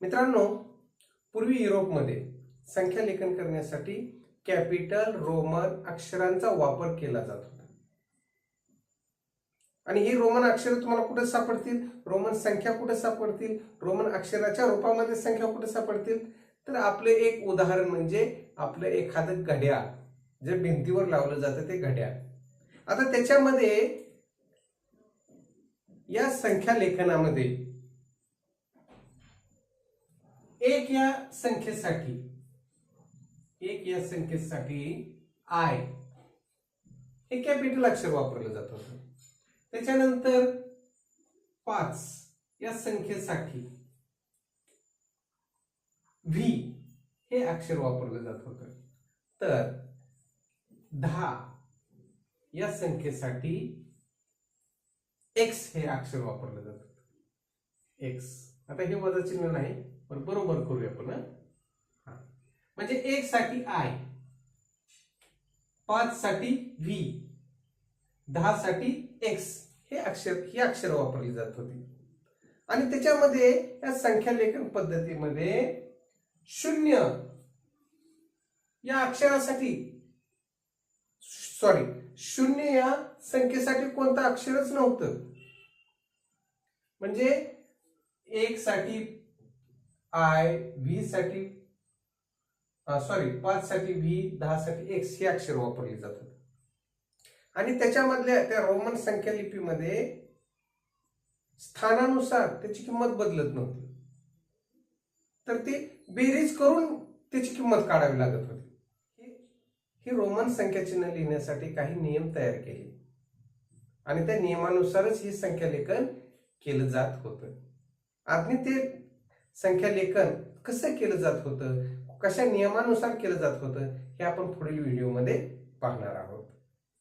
मित्रांनो पूर्वी युरोपमध्ये संख्या लेखन करण्यासाठी कॅपिटल रोमन अक्षरांचा वापर केला जात होता. आणि ही रोमन अक्षरं तुम्हाला कुठे सापडतील? रोमन संख्या कुठे सापडतील? रोमन अक्षराच्या रूपामध्ये संख्या कुठे सापडतील? तर आपले एक उदाहरण म्हणजे आपलं एखादं घड्याळ जे भिंतीवर लावलं जातं ते घड्याळ. आता त्याच्यामध्ये या संख्या लेखनामध्ये एक या संख्येसाठी एक या संख्येसाठी आय हे कॅपिटल अक्षर वापरलं जात होतं. त्याच्यानंतर पाच या संख्येसाठी व्ही हे अक्षर वापरलं जात होतं. तर दहा या संख्येसाठी एक्स हे अक्षर वापरलं जात होतं. एक्स आता हे वजा चिन्ह नाही पण बरोबर करूया आपण म्हणजे एक साठी आय पाच साठी व्ही दहा साठी एक्स हे अक्षर ही अक्षर वापरली जात होती. आणि त्याच्यामध्ये या संख्या लेखन पद्धतीमध्ये शून्य या अक्षरासाठी सॉरी शून्य या संख्येसाठी कोणतं अक्षरच नव्हतं. म्हणजे एक साठी आय व्ही साठी सॉरी पाच साठी व्ही दहा साठी एक्स हे अक्षर वापरले जात होते आणि त्याच्यामधल्या त्या रोमन संख्या लिपीमध्ये स्थानानुसार त्याची किंमत बदलत नव्हती. तर ती बेरीज करून त्याची किंमत काढावी लागत होती. ही रोमन संख्या चिन्ह लिहिण्यासाठी काही नियम तयार केले. आणि त्या नियमानुसारच ही संख्या लेखन केलं जात होतं. आधी ते संख्या लेखन कसं केलं जात होतं? कशा नियमानुसार केलं जात होतं? हे आपण पुढील व्हिडिओमध्ये पाहणार आहोत.